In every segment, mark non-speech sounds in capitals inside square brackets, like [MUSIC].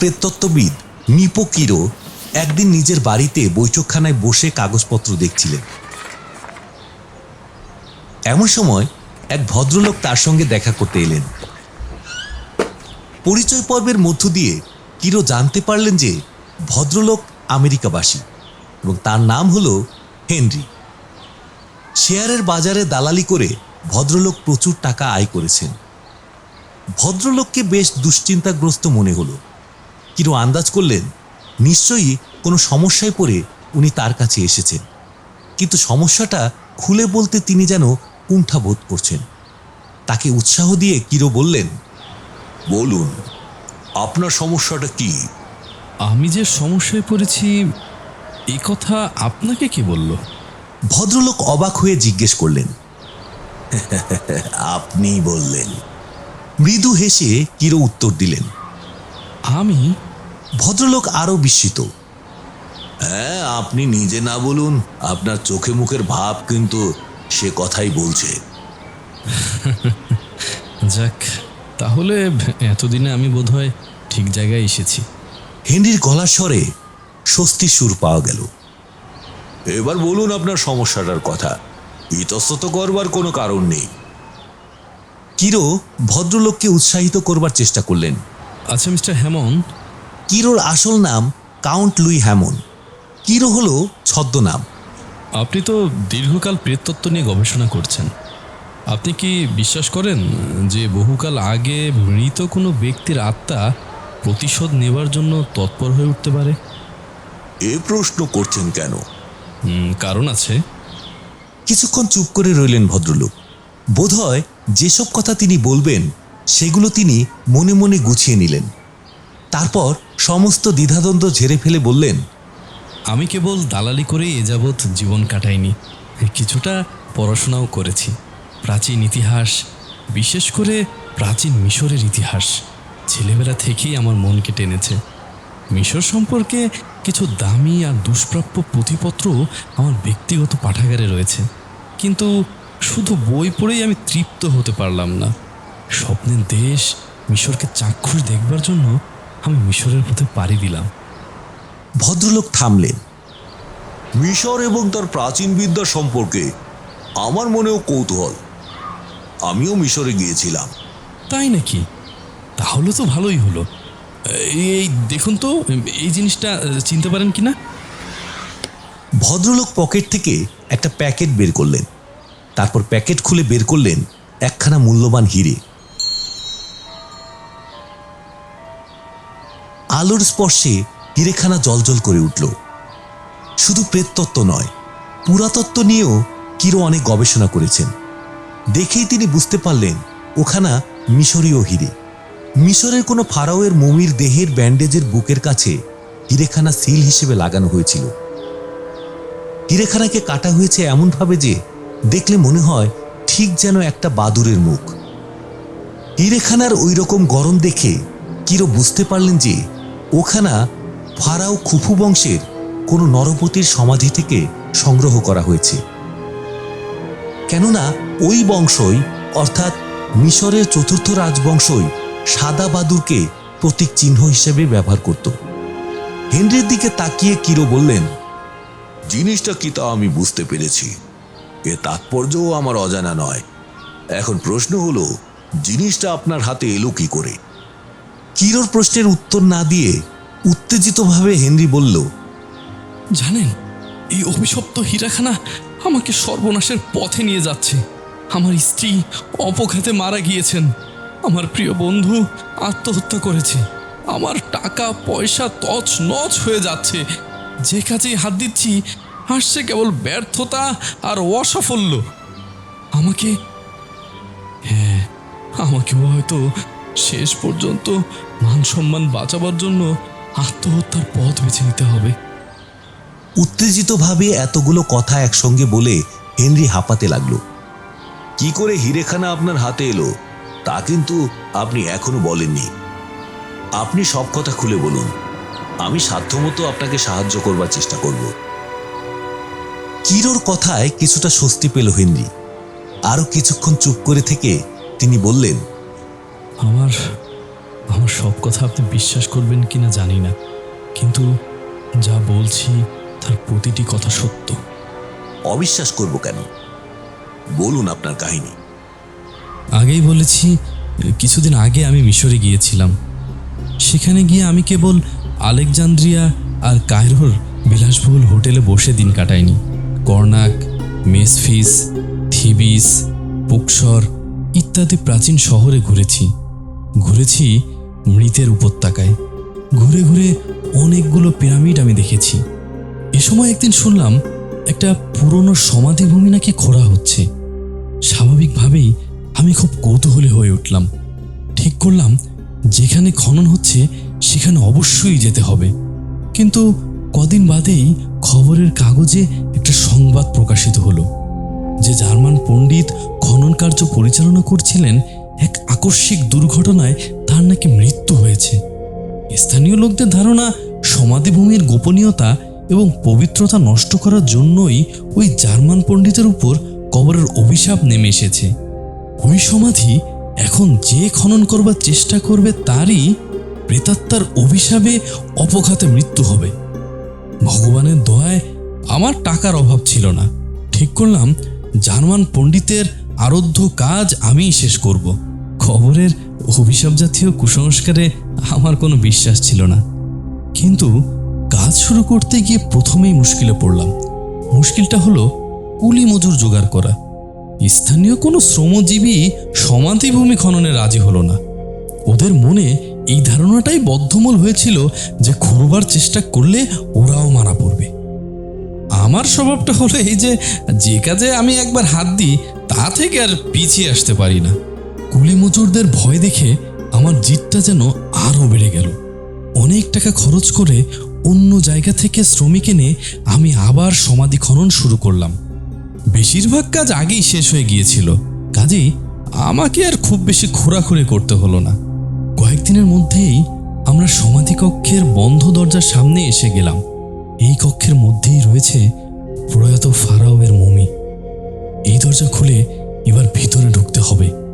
প্রেততত্ত্ববিদ নিপো কিরো একদিন নিজের বাড়িতে বৈঠকখানায় বসে কাগজপত্র দেখছিলেন। এমন সময় এক ভদ্রলোক তার সঙ্গে দেখা করতে এলেন। পরিচয় পর্বের মধ্য দিয়ে কিরো জানতে পারলেন যে ভদ্রলোক আমেরিকাবাসী এবং তার নাম হলো হেনরি। শেয়ারের বাজারে দালালি করে ভদ্রলোক প্রচুর টাকা আয় করেছেন। ভদ্রলোককে বেশ দুশ্চিন্তাগ্রস্ত মনে হলো। কিরো আন্দাজ করলেন? নিশ্চয়ই কোনো সমস্যায় পড়ে উনি তার কাছে এসেছেন। কিন্তু সমস্যাটা খুলে বলতে তিনি যেন কুণ্ঠা বোধ করছেন। তাকে উৎসাহ দিয়ে কিরো বললেন বলুন আপনার সমস্যাটা কি? আমি যে সমস্যায় পড়েছি এ কথা আপনাকে কে বলল? ভদ্রলোক অবাক হয়ে জিজ্ঞেস করলেন [LAUGHS] আপনি বললেন। মৃদু হেসে কিরো উত্তর দিলেন আমি ভদ্রলোক আরও বিস্মিত। হ্যাঁ আপনি নিজে না বলুন আপনার চোখে মুখের ভাব কিন্তু সে কথাই বলছে। [LAUGHS] যাক তাহলে এতদিনে আমি বোধহয় ঠিক জায়গায় এসেছি। হেনরির গলার স্বরে স্বস্তির সুর পাওয়া গেল। এবার বলুন আপনার সমস্যাটার কথা। ইতস্তত করবার কোনো কারণ নেই। কিরো ভদ্রলোককে উৎসাহিত করবার চেষ্টা করলেন। আচ্ছা মিস্টার হ্যামন কিরোর আসল নাম কাউন্ট লুই হ্যামন। কিরো হলো ছদ্মনাম। আপনি তো দীর্ঘকাল প্রেতত্ত্ব নিয়ে গবেষণা করছেন। আপনি কি বিশ্বাস করেন যে বহুকাল আগে মৃত কোনো ব্যক্তির আত্মা প্রতিশোধ নেবার জন্য তৎপর হয়ে উঠতে পারে? এ প্রশ্ন করছেন কেন? কারণ আছে। কিছুক্ষণ চুপ করে রইলেন ভদ্রলোক। বোধহয় যেসব কথা তিনি বলবেন সেগুলো তিনি মনে মনে গুছিয়ে নিলেন। তারপর সমস্ত দ্বিধাদ্বন্দ্ব ঝেড়ে ফেলে বললেন, আমি কেবল দালালি করেই এ যাবৎ জীবন কাটাইনি। কিছুটা পড়াশোনাও করেছি। প্রাচীন ইতিহাস, বিশেষ করে প্রাচীন মিশরের ইতিহাস, ছেলেবেলা থেকেই আমার মনকে টেনেছে। মিশর সম্পর্কে কিছু দামি আর দুষ্প্রাপ্য পুঁথিপত্র আমার ব্যক্তিগত পাঠাগারে রয়েছে। কিন্তু শুধু বই পড়েই আমি তৃপ্ত হতে পারলাম না। স্বপ্নের দেশ মিশরকে চাক্ষুষ দেখবার জন্য আমি মিশরের পথে পাড়ি দিলাম। ভদ্রলোক থামলেন। মিশর এবং তার প্রাচীন বিদ্যা সম্পর্কে আমার মনেও কৌতূহল। আমিও মিশরে গিয়েছিলাম। তাই নাকি? তাহলে তো ভালোই হলো। এই এই দেখুন তো এই জিনিসটা চিনতে পারেন কি না? ভদ্রলোক পকেট থেকে একটা প্যাকেট বের করলেন। তারপর প্যাকেট খুলে বের করলেন একখানা মূল্যবান হিরে। আলোর স্পর্শে হিরেখানা জলজল করে উঠল। শুধু প্রেততত্ত্ব নয়, পুরাতত্ত্ব নিয়েও কিরো অনেক গবেষণা করেছেন। দেখেই তিনি বুঝতে পারলেন, ওখানা মিশরীয় হিরে। মিশরের কোনো ফারাওয়ের মমির দেহের ব্যান্ডেজের বুকের কাছে হিরেখানা সিল হিসেবে লাগানো হয়েছিল। হিরেখানাকে কাটা হয়েছে এমনভাবে যে দেখলে মনে হয় ঠিক যেন একটা বাদুরের মুখ। হিরেখানার ওই রকম গরম দেখে কিরো বুঝতে পারলেন যে ওখানা ফারাও খুফু বংশের কোনো নরপতির সমাধি থেকে সংগ্রহ করা হয়েছে। কেননা ওই বংশই, অর্থাৎ মিশরের চতুর্থ রাজবংশই সাদা বাদুরকে প্রতীক চিহ্ন হিসেবে ব্যবহার করত। হেনরির দিকে তাকিয়ে কিরো বললেন, জিনিসটা কি তা আমি বুঝতে পেরেছি। এ তাৎপর্যও আমার অজানা নয়। এখন প্রশ্ন হলো, জিনিসটা আপনার হাতে এলো কি করে? কিরোর প্রশ্নের উত্তর না দিয়ে উত্তেজিতভাবে হেনরি বলল, জানেন, এই অভিশপ্ত হীরাখানা আমাকে সর্বনাশের পথে নিয়ে যাচ্ছে। আমার স্ত্রী অপঘাতে মারা গিয়েছেন। আমার প্রিয় বন্ধু আত্মহত্যা করেছে। আমার টাকা, পয়সা তছ নছ হয়ে যাচ্ছে। যে কাজেই হাত দিচ্ছি আসছে কেবল ব্যর্থতা আর অসাফল্য। আমাকে হ্যাঁ আমাকেও হয়তো শেষ পর্যন্ত মান সম্মান বাঁচাবার জন্য আত্মহত্যার পথ বেছে নিতে হবে। উত্তেজিতভাবে এতগুলো কথা একসঙ্গে বলে হেনরি হাঁপাতে লাগল। কি করে হিরেখানা আপনার হাতে এলো, তা কিন্তু আপনি এখনও বলেননি। আপনি সব কথা খুলে বলুন, আমি সাধ্যমতো আপনাকে সাহায্য করবার চেষ্টা করব। কিরোর কথায় কিছুটা স্বস্তি পেল হেনরি। আরও কিছুক্ষণ চুপ করে থেকে তিনি বললেন আমার আমার সব কথা আপনি বিশ্বাস করবেন কিনা জানি না। কিন্তু যা বলছি তার প্রতিটি কথা সত্য। অবিশ্বাস করব কেন? বলুন আপনার কাহিনী। আগেই বলেছি কিছুদিন আগে আমি মিশরে গিয়েছিলাম। সেখানে গিয়ে আমি কেবল আলেকজান্দ্রিয়া আর কায়রোর বিলাসবহুল হোটেলে বসে দিন কাটাইনি। কর্নাক মেসফিস থিবিস পুকসর ইত্যাদি প্রাচীন শহরে ঘুরেছি। ঘুরেছি মৃতের উপত্যকায়। ঘুরে ঘুরে অনেকগুলো পিরামিড আমি দেখেছি। এ সময় একদিন শুনলাম একটা পুরনো সমাধিভূমি নাকি খোঁড়া হচ্ছে। স্বাভাবিকভাবেই আমি খুব কৌতূহলী হয়ে উঠলাম। ঠিক করলাম যেখানে খনন হচ্ছে সেখানে অবশ্যই যেতে হবে। কিন্তু কদিন বাদেই খবরের কাগজে একটা সংবাদ প্রকাশিত হলো, যে জার্মান পণ্ডিত খনন কার্য পরিচালনা করছিলেন আকস্মিক দুর্ঘটনায় তার নাকি মৃত্যু হয়েছে। স্থানীয় লোকদের ধারণা, সমাধিভূমির গোপনীয়তা এবং পবিত্রতা নষ্ট করার জন্যই ওই জার্মান পণ্ডিতের উপর কবরের অভিশাপ নেমে এসেছে। ওই সমাধি এখন যে খনন করবার চেষ্টা করবে তারই প্রেতাত্মার অভিশাপে অপঘাতে মৃত্যু হবে। ভগবানের দয়ায় আমার টাকার অভাব ছিল না। ঠিক করলাম, জার্মান পণ্ডিতের আরাধ্য কাজ আমিই শেষ করব। খবরের অভিশাপ জাতীয় কুসংস্কারে আমার কোনো বিশ্বাস ছিল না। কিন্তু কাজ শুরু করতে গিয়ে প্রথমেই মুশকিলে পড়লাম। মুশকিলটা হলো কুলি মজুর জোগাড় করা। স্থানীয় কোনো শ্রমজীবী সমাধিভূমি খননে রাজি হলো না। ওদের মনে এই ধারণাটাই বদ্ধমূল হয়েছিল যে খুঁড়বার চেষ্টা করলে ওরাও মারা পড়বে। আমার স্বভাবটা হলো এই যে যে কাজে আমি একবার হাত দিই, তা থেকে আর পিছিয়ে আসতে পারি না। কুলি মজুরদের ভয় দেখে আমার জিতটা যেন আরও বেড়ে গেল। অনেক টাকা খরচ করে অন্য জায়গা থেকে শ্রমিক এনে আমি আবার সমাধি খনন শুরু করলাম। বেশিরভাগ কাজ আগেই শেষ হয়ে গিয়েছিল। কাজেই আমাকে আর খুব বেশি খোঁড়াখুড়ি করতে হলো না। কয়েকদিনের মধ্যেই আমরা সমাধি কক্ষের বন্ধ দরজার সামনে এসে গেলাম। এই কক্ষের মধ্যেই রয়েছে প্রয়াত ফারাওয়ের মমি। এই দরজা খুলে এবার ভিতরে ঢুকতে হবে।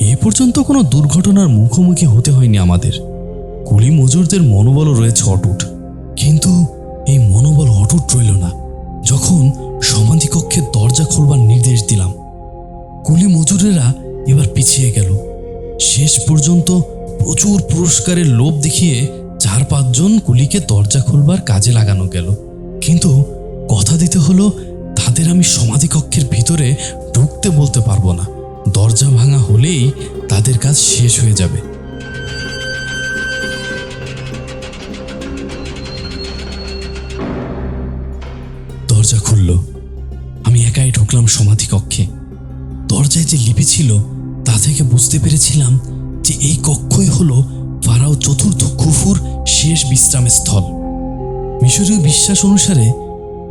এ পর্যন্ত কোনো দুর্ঘটনার মুখোমুখি হতে হয়নি আমাদের। কুলি মজুরদের মনোবলও রয়েছে অটুট। কিন্তু এই মনোবল অটুট রইল না। যখন সমাধি কক্ষের দরজা খোলবার নির্দেশ দিলাম, কুলি মজুরেরা এবার পিছিয়ে গেল। শেষ পর্যন্ত প্রচুর পুরস্কারের লোভ দেখিয়ে চার পাঁচজন কুলিকে দরজা খুলবার কাজে লাগানো গেল। কিন্তু কথা দিতে হলো, তাদের আমি সমাধিকক্ষের ভিতরে ঢুকতে বলতে পারব না। দরজা ভাঙা হলেই তাদের কাজ শেষ হয়ে যাবে। দরজা খুলল। আমি একাই ঢুকলাম সমাধি কক্ষে। দরজায় যে লিপি ছিল, তা থেকে বুঝতে পেরেছিলাম যে এই কক্ষই হলো ফারাও চতুর্থ খুফুর শেষ বিশ্রামের স্থল মিশরীয় বিশ্বাস অনুসারে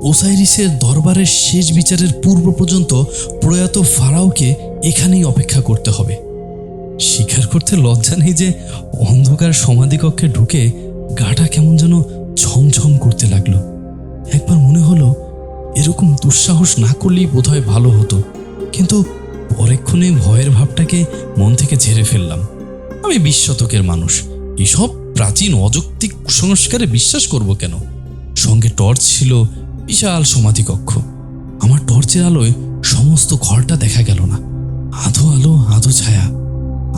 ওসাইরিসের দরবারের শেষ বিচারের পূর্ব পর্যন্ত প্রয়াত ফারাওকে এখানেই অপেক্ষা করতে হবে। স্বীকার করতে লজ্জা নেই যে অন্ধকার সমাধিকক্ষে ঢুকে গাটা কেমন যেন ঝমঝম করতে লাগল। একবার মনে হলো, এরকম দুঃসাহস না করলেই বোধহয় ভালো হতো। কিন্তু পরেক্ষণে ভয়ের ভাবটাকে মন থেকে ঝেড়ে ফেললাম। আমি বিশ শতকের মানুষ, এসব প্রাচীন অযৌক্তিক কুসংস্কারে বিশ্বাস করব কেন? সঙ্গে টর্চ ছিল বিশাল সমাধিকক্ষ। আমার টর্চের আলোয় সমস্ত ঘরটা দেখা গেল না। আধো আলো, আধো ছায়া।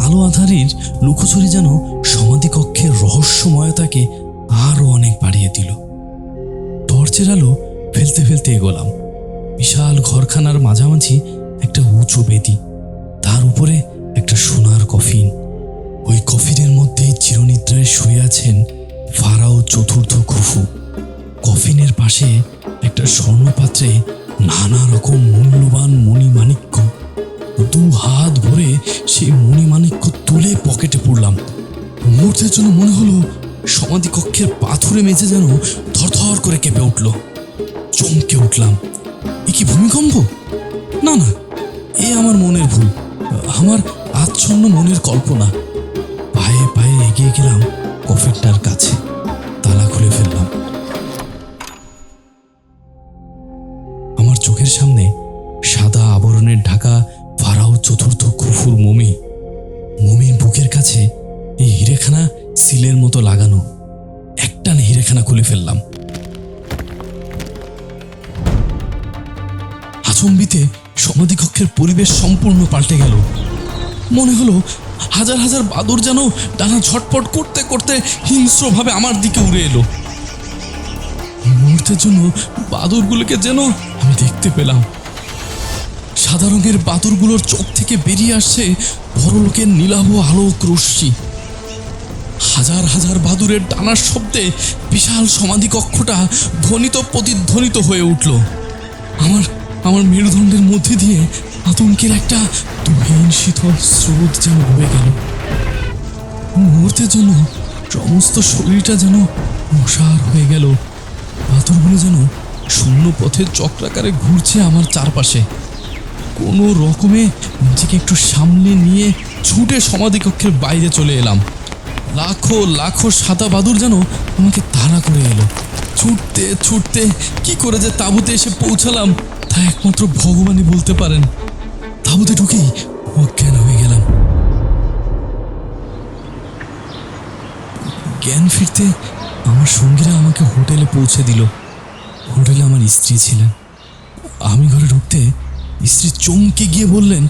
আলো আধারির লুকোচুরি যেন সমাধিকক্ষের রহস্যময়তাকে আরও অনেক বাড়িয়ে দিল। টর্চের আলো ফেলতে ফেলতে এগোলাম। বিশাল ঘরখানার মাঝামাঝি একটা উঁচু বেদি। তার উপরে একটা সোনার কফিন। ওই কফিনের মধ্যেই চিরনিদ্রায় শুয়ে আছেন ফারাও চতুর্থ খুফু। কফিনের পাশে একটা স্বর্ণপাত্রে নানা রকম মূল্যবান মণিমাণিক্য। দু হাত ভরে সেই মণিমাণিক্য তুলে পকেটে পড়লাম। মুহূর্তের জন্য মনে হলো সমাধি কক্ষের পাথুরে মেঝে যেন থরথর করে কেঁপে উঠল। চমকে উঠলাম। এ কি ভূমিকম্প? না না, এ আমার মনের ভুল। আমার আচ্ছন্ন মনের কল্পনা। পায়ে পায়ে এগিয়ে গেলাম কফিনটার কাছে। তালা খুলে ফেললাম। ফেললাম। আচম্বিতে সমাধিকক্ষের পরিবেশ সম্পূর্ণ পাল্টে গেল। মনে হলো হাজার হাজার বাদুর যেন ডানা ঝটপট করতে করতে হিংস্রভাবে আমার দিকে উড়ে এলো। মুহূর্তের জন্য বাদুরগুলোকে যেন আমি দেখতে পেলাম। সাদা রঙের বাদুরগুলোর চোখ থেকে বেরিয়ে আসছে বড়লোকের নীলাভ আলোক রশ্মি। হাজার হাজার বাদুরের ডানার শব্দে বিশাল সমাধি কক্ষটা ধ্বনিত প্রতিধ্বনিত হয়ে উঠল। আমার আমার মেরুদণ্ডের মধ্যে দিয়ে আতঙ্কের একটা তুহিন শীতল স্রোত যেন বয়ে গেল। মুহূর্তের জন্য সমস্ত শরীরটা যেন মশার হয়ে গেল। পাথরগুলো যেন শূন্য পথের চক্রাকারে ঘুরছে আমার চারপাশে। কোনো রকমে নিজেকে একটু সামনে নিয়ে ছুটে সমাধিকক্ষের বাইরে চলে এলাম। লাখো লাখো সাদা বাদুর যেন আমাকে তাড়া করে এলো। ছুটতে ছুটতে কি করে যে তাঁবুতে এসে পৌঁছালাম তা একমাত্র ভগবানই বলতে পারেন। তাঁবুতে ঢুকেই অজ্ঞান হয়ে গেলাম। জ্ঞান ফিরতে আমার সঙ্গীরা আমাকে হোটেলে পৌঁছে দিল। হোটেলে আমার স্ত্রী ছিলেন। আমি ঘরে ঢুকতে স্ত্রী চমকে গিয়ে বললেন,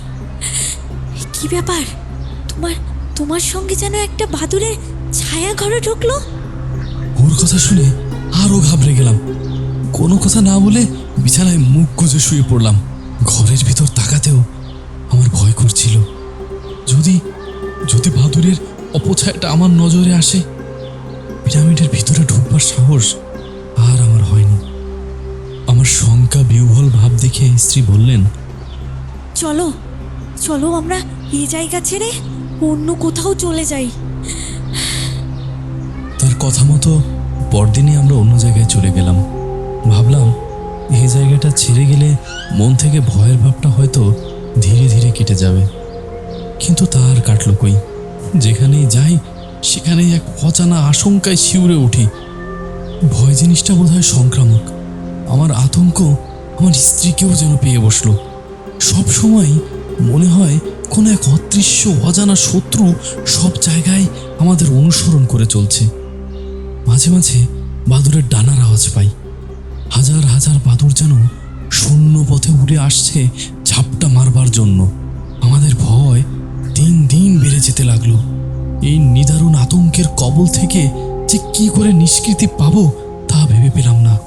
কি ব্যাপার? তোমার তোমার সঙ্গে যেন একটা বাদুরের ছায়া ঘরে ঢুকলো? ওর কথা শুনে আরও ঘাবড়ে গেলাম। কোনো কথা না বলে বিছানায় মুখ গুজে শুয়ে পড়লাম। ঘরের ভিতর তাকাতেও আমার ভয় করছিল। যদি যদি বাদুরের অপছায়াটা আমার নজরে আসে পিরামিডের ভিতরে ঢুকবার সাহস আর আমার হয়নি। আমার শঙ্কা বিহ্বল ভাব দেখে স্ত্রী বললেন চলো চলো আমরা এই জায়গা ছেড়ে অন্য কোথাও চলে যাই। তার কথা মতো পরদিনই আমরা অন্য জায়গায় চলে গেলাম। ভাবলাম, এই জায়গাটা ছেড়ে গেলে মন থেকে ভয়ের ভাবটা হয়তো ধীরে ধীরে কেটে যাবে। কিন্তু তার কাটল কই? যেখানেই যাই, সেখানেই এক অজানা আশঙ্কায় শিউরে উঠি। ভয় জিনিসটা বোধহয় সংক্রামক। আমার আতঙ্ক আমার স্ত্রীকেও যেন পেয়ে বসল। সব সময় মনে হয় কোনো এক অদৃশ্য, অজানা শত্রু সব জায়গায় আমাদের অনুসরণ করে চলছে। মাঝে মাঝে বাদুরের ডানার আওয়াজ পাই। হাজার হাজার বাদুর যেন শূন্য পথে উড়ে আসছে ঝাপটা মারবার জন্য। আমাদের ভয় দিন দিন বেড়ে যেতে লাগল। এই নিদারুণ আতঙ্কের কবল থেকে যে কি করে নিষ্কৃতি পাবো তা ভেবে পেলাম না।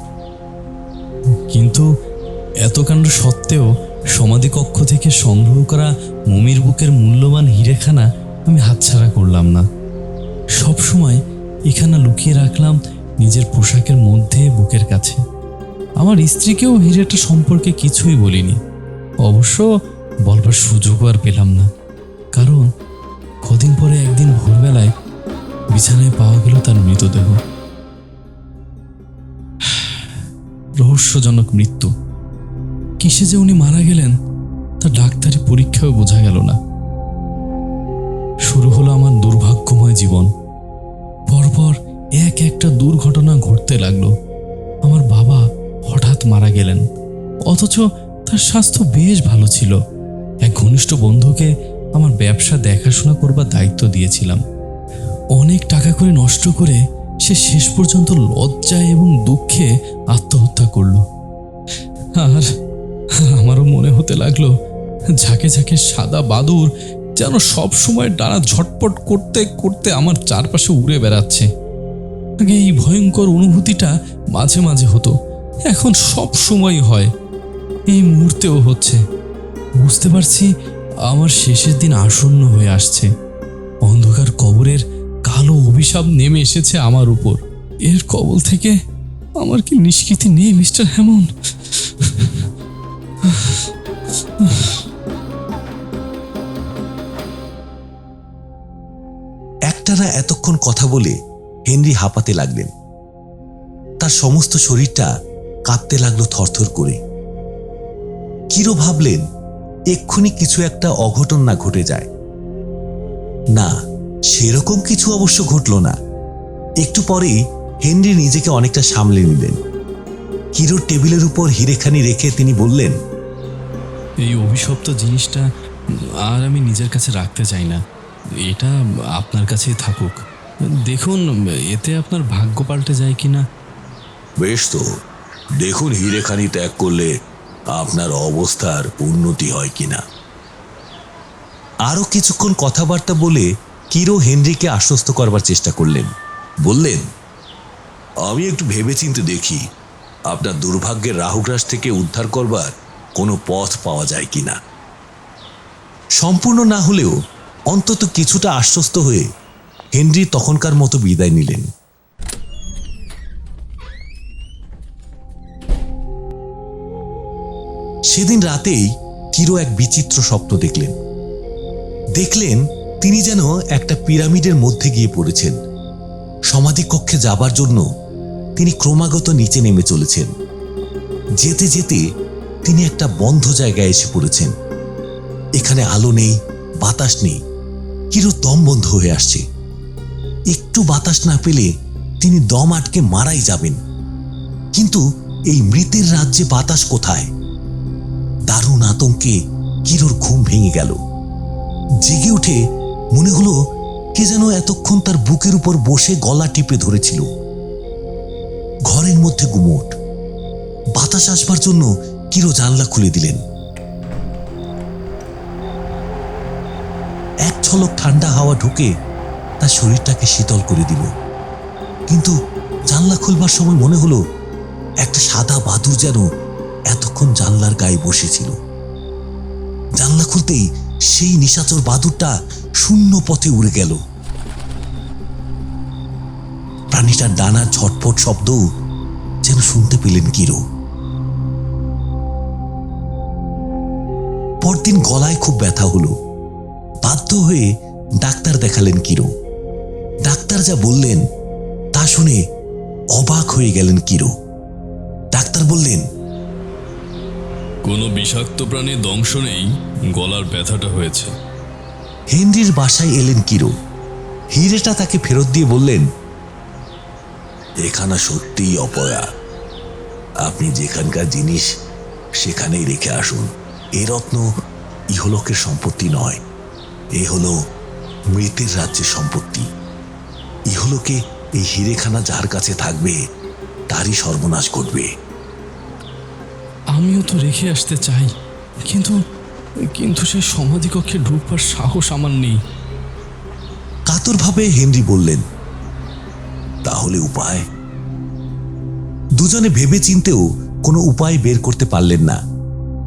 কিন্তু এত কাণ্ড সত্ত্বেও সমাধিকক্ষ থেকে সংগ্রহ করা মমির বুকের মূল্যবান হিরেখানা আমি হাতছাড়া করলাম না। সব সময় এখানে লুকিয়ে রাখলাম নিজের পোশাকের মধ্যে বুকের কাছে। আমার স্ত্রীকেও হিরেটা সম্পর্কে কিছুই বলিনি। অবশ্য বলবার সুযোগও আর পেলাম না। কারণ কদিন পরে একদিন ভোরবেলায় বিছানায় পাওয়া গেল তার মৃতদেহ। [SIGHS] রহস্যজনক মৃত্যু। কিসে যে উনি মারা গেলেন তা ডাক্তারি পরীক্ষাও বোঝা গেল না। শুরু হলো আমার দুর্ভাগ্যময় জীবন। পরপর এক একটা দুর্ঘটনা ঘটতে লাগল। আমার বাবা হঠাৎ মারা গেলেন, অথচ তার স্বাস্থ্য বেশ ভালো ছিল। এক ঘনিষ্ঠ বন্ধুকে আমার ব্যবসা দেখাশোনা করবার দায়িত্ব দিয়েছিলাম। অনেক টাকা করে নষ্ট করে সে শেষ পর্যন্ত লজ্জায় এবং দুঃখে আত্মহত্যা করল। আর আমারও মনে হতে লাগল, ঝাঁকে ঝাঁকে সাদা বাদুর যেন সব সময় ডানা ঝটপট করতে করতে আমার চারপাশে উড়ে বেড়াচ্ছে। আগে এই ভয়ঙ্কর অনুভূতিটা মাঝে মাঝে হতো, এখন সব সময় হয়। এই মুহূর্তেও হচ্ছে। বুঝতে পারছি আমার শেষের দিন আসন্ন হয়ে আসছে। অন্ধকার কবরের কালো অভিশাপ নেমে এসেছে আমার উপর। এর কবল থেকে আমার কি নিষ্কৃতি নেই, মিস্টার হেমন একটানা এতক্ষণ কথা বলে হেনরি হাঁপাতে লাগলেন। তার সমস্ত শরীরটা কাঁপতে লাগল থরথর করে। কিরো ভাবলেন, এক্ষুনি কিছু একটা অঘটন না ঘটে যায়। না, সেরকম কিছু অবশ্য ঘটল না। একটু পরেই হেনরি নিজেকে অনেকটা সামলে নিলেন। কিরোর টেবিলের উপর হিরেখানি রেখে তিনি বললেন এই অভিশপ্ত জিনিসটা আর আমি নিজের কাছে রাখতে চাই না। এটা আপনার কাছেই থাকুক। দেখুন, এতে আপনার ভাগ্য পাল্টে যায় কি না বেশ তো। দেখুন হিরেখানি ত্যাগ করলে আপনার অবস্থার উন্নতি হয় কিনা। আরও কিছুক্ষণ কথাবার্তা বলে কিরো হেনরিকে আশ্বস্ত করবার চেষ্টা করলেন। বললেন, আমি একটু ভেবেচিন্তে দেখি, আপনার দুর্ভাগ্যের রাহুগ্রাস থেকে উদ্ধার করবার কোনো পথ পাওয়া যায় কিনা। সম্পূর্ণ না হলেও অন্তত কিছুটা আশ্বস্ত হয়ে হেনরি তখনকার মতো বিদায় নিলেন। সেদিন রাতেই কিরো এক বিচিত্র স্বপ্ন দেখলেন। দেখলেন তিনি যেন একটা পিরামিডের মধ্যে গিয়ে পড়েছেন। সমাধিকক্ষে যাবার জন্য তিনি ক্রমাগত নিচে নেমে চলেছেন। যেতে যেতে তিনি একটা বন্ধ জায়গায় এসে পড়েছেন। এখানে আলো নেই, বাতাস নেই কিরো দম বন্ধ হয়ে আসছে। একটু বাতাস না পেলে তিনি দম আটকে মারাই যাবেন। কিন্তু এই মৃতের রাজ্যে বাতাস কোথায়? দারুণ আতঙ্কে কিরোর ঘুম ভেঙে গেল। জেগে উঠে মনে হলো কে যেন এতক্ষণ তার বুকের উপর বসে গলা টিপে ধরেছিল। ঘরের মধ্যে গুমোট। বাতাস আসবার জন্য কিরো জানলা খুলে দিলেন। এক ছলক ঠান্ডা হাওয়া ঢুকে তার শরীরটাকে শীতল করে দিল। কিন্তু জানলা খুলবার সময় মনে হলো একটা সাদা বাদুর যেন এতক্ষণ জানলার গায়ে বসেছিল। জানলা খুলতেই সেই নিশাচর বাদুরটা শূন্য পথে উড়ে গেল। প্রাণীটার ডানার ঝটপট শব্দ যেন শুনতে পেলেন কিরো। পরদিন গলায় খুব ব্যথা হলো। বাধ্য হয়ে ডাক্তার দেখালেন কিরো। ডাক্তার যা বললেন তা শুনে অবাক হয়ে গেলেন কিরো। ডাক্তার বললেন কোনো বিষাক্ত প্রাণীর দংশ নেই গলার ব্যথাটা হয়েছে। হেনরির বাসায় এলেন কিরো। হিরেটা তাকে ফেরত দিয়ে বললেন এখানা সত্যিই অপয়া। আপনি যেখানকার জিনিস সেখানেই রেখে আসুন। এ রত্ন ইহলোকের সম্পত্তি নয় এ হল মৃতের রাজ্যের সম্পত্তি। ইহলোকে এই হিরেখানা যার কাছে থাকবে তারই সর্বনাশ ঘটবে। আমিও তো রেখে আসতে চাই কিন্তু কিন্তু সেই সমাধিকক্ষে ঢুকবার সাহস আমার নেই। কাতরভাবে হেনরি বললেন তাহলে উপায়? দুজনে ভেবে চিনতেও কোনো উপায় বের করতে পারলেন না।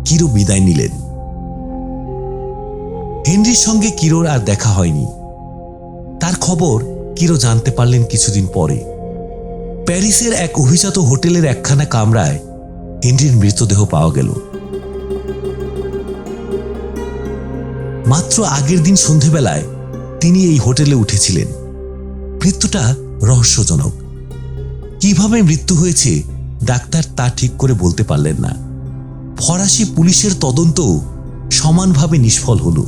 কিরো বিদায় নিলেন? হেনরির সঙ্গে কিরোর আর দেখা হয়নি। তার খবর কিরো জানতে পারলেন কিছুদিন পরে। প্যারিসের এক অভিজাত হোটেলের একখানা কামরায় হেনরির মৃতদেহ পাওয়া গেল। মাত্র আগের দিন সন্ধেবেলায় তিনি এই হোটেলে উঠেছিলেন। মৃত্যুটা রহস্যজনক। কীভাবে মৃত্যু হয়েছে, ডাক্তার তা ঠিক করে বলতে পারলেন না। ফরাসি পুলিশের তদন্ত সমানভাবে নিষ্ফল হলো।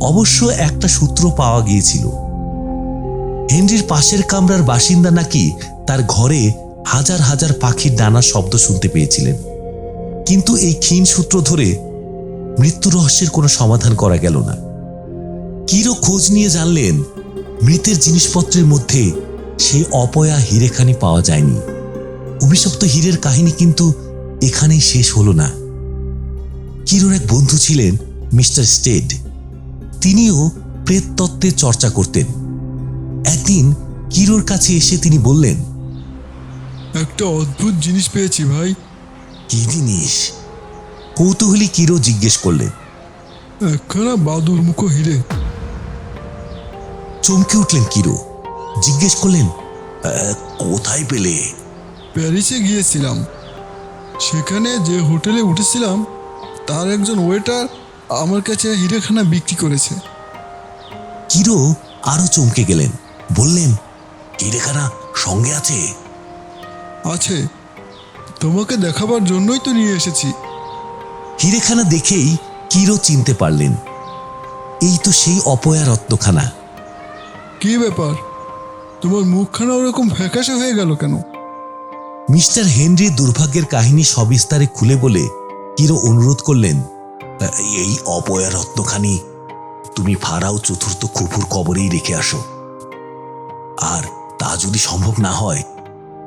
অবশ্য একটা সূত্র পাওয়া গিয়েছিল। হেনরির পাশের কামরার বাসিন্দা নাকি তার ঘরে হাজার হাজার পাখির ডানার শব্দ শুনতে পেয়েছিলেন। কিন্তু এই ক্ষীণ সূত্র ধরে মৃত্যু রহস্যের কোনো সমাধান করা গেল না। কিরো খোঁজ নিয়ে জানলেন, মৃতের জিনিসপত্রের মধ্যে সেই অপয়া হিরেখানি পাওয়া যায়নি। অভিশপ্ত হীরের কাহিনী কিন্তু এখানেই শেষ হলো না। কিরোর এক বন্ধু ছিলেন মিস্টার স্টেড। তিনিও প্রেততত্ত্বের চর্চা করতেন। একদিন কিরোর কাছে এসে তিনি বললেন একটা অদ্ভুত জিনিস পেয়েছি ভাই। কি জিনিস? কৌতূহলী কিরো জিজ্ঞেস করলেন একখানা বাদুর মুখো হিরে। চমকে উঠলেন কিরো জিজ্ঞেস করলেন কোথায় পেলে? প্যারিসে গিয়েছিলাম। সেখানে যে হোটেলে উঠেছিলাম তার একজন ওয়েটার আমার কাছে হিরেখানা বিক্রি করেছে। কিরো আরও চমকে গেলেন। বললেন হিরেখানা সঙ্গে আছে? আছে। তোমাকে দেখাবার জন্যই তো নিয়ে এসেছি। হিরেখানা দেখেই কিরো চিনতে পারলেন। এই তো সেই অপয়া রত্নখানা। কি ব্যাপার? তোমার মুখখানা ওরকম ফ্যাকাশে হয়ে গেল কেন? মিস্টার হেনরি দুর্ভাগ্যের কাহিনী সবিস্তারে খুলে বলে কিরো অনুরোধ করলেন এই অপয়া রত্নখানি তুমি ফারাও চতুর্থ খুপুর কবরেই রেখে আসো। আর তা যদি সম্ভব না হয়,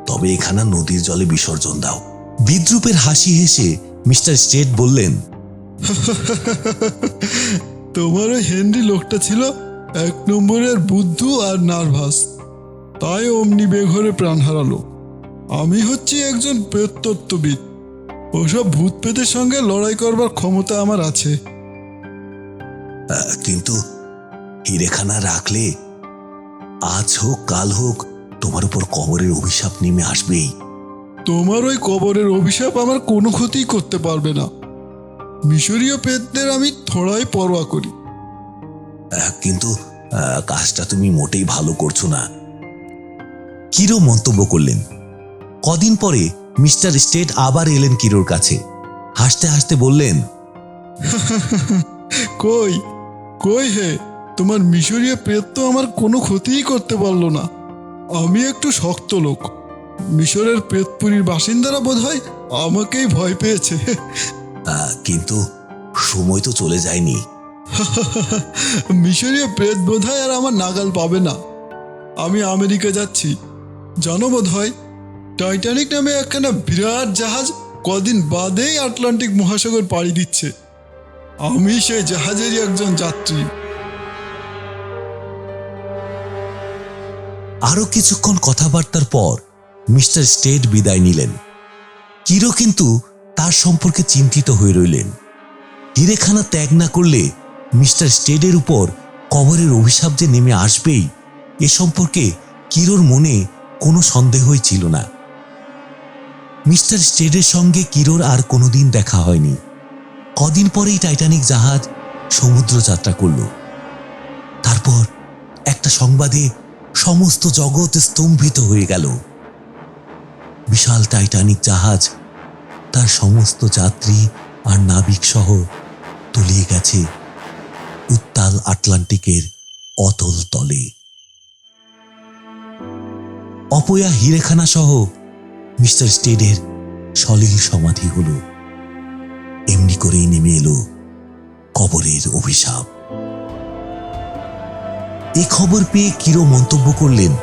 তবে এখানে নদীর জলে বিসর্জন দাও। বিদ্রুপের হাসি হেসে মিস্টার স্টেট বললেন, [LAUGHS] তোমার ওই হেনরি লোকটা ছিল এক নম্বরের বুদ্ধু আর নার্ভাস। তাই অমনি বেঘরে প্রাণ হারালো। আমি হচ্ছি একজন প্রেতত্ত্ববিদ ওসব ভূত পেতের সঙ্গে লড়াই করবার ক্ষমতা আমার আছে। কিন্তু হিরেখানা রাখলে আজ হোক কাল হোক তোমার উপর কবরের অভিশাপ নেমে আসবেই। তোমার ওই কবরের অভিশাপ আমার কোনো ক্ষতিই করতে পারবে না। মিশরীয় পেতদের আমি থোড়াই পরোয়া করি। কিন্তু কাজটা তুমি মোটেই ভালো করছ না। কিরো মন্তব্য করলেন? কদিন পরে মিস্টার স্টেট আবার এলেন কিরোর কাছে। হাসতে হাসতে বললেন [LAUGHS] কই? কই হে? তোমার মিশরীয় প্রেত তো আমার কোনো ক্ষতিই করতে পারল না। আমি একটু শক্ত লোক। মিশরের প্রেতপুরীর বাসিন্দারা বোধ হয় আমাকেই ভয় পেয়েছে। [LAUGHS] কিন্তু সময় তো চলে যায়নি। [LAUGHS] মিশরীয় প্রেত বোধহয় আর আমার নাগাল পাবে না। আমি আমেরিকা যাচ্ছি। জানো বোধ হয় টাইটানিক নামে একখানা বিরাট জাহাজ কদিন বাদেই আটলান্টিক মহাসাগর পাড়ি দিচ্ছে। আমি সেই জাহাজেরই একজন যাত্রী। আরও কিছুক্ষণ কথাবার্তার পর মিস্টার স্টেট বিদায় নিলেন। কিরো কিন্তু তার সম্পর্কে চিন্তিত হয়ে রইলেন। হিরেখানা ত্যাগ না করলে মিস্টার স্টেডের উপর কবরের অভিশাপ যে নেমে আসবেই, এ সম্পর্কে কিরোর মনে কোনো সন্দেহই ছিল না। মিস্টার স্টেডের সঙ্গে কিরোর আর কোনোদিন দেখা হয়নি। কদিন পরেই টাইটানিক জাহাজ সমুদ্র যাত্রা করল। তারপর একটা সংবাদে সমস্ত জগৎ স্তম্ভিত হয়ে গেল। বিশাল টাইটানিক জাহাজ তার সমস্ত যাত্রী আর নাবিক সহ তলিয়ে গেছে উত্তাল আটলান্টিকের অতল তলে। অপয়া হিরেখানা সহ মিস্টার স্টেডের সলিল সমাধি হল। এমনি করেই নেমে এলো কবরের অভিশাপ। এ খবর পেয়ে কিরো মন্তব্য করলেন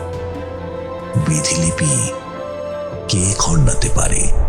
বিধিলিপি কে খণ্ডাতে পারে?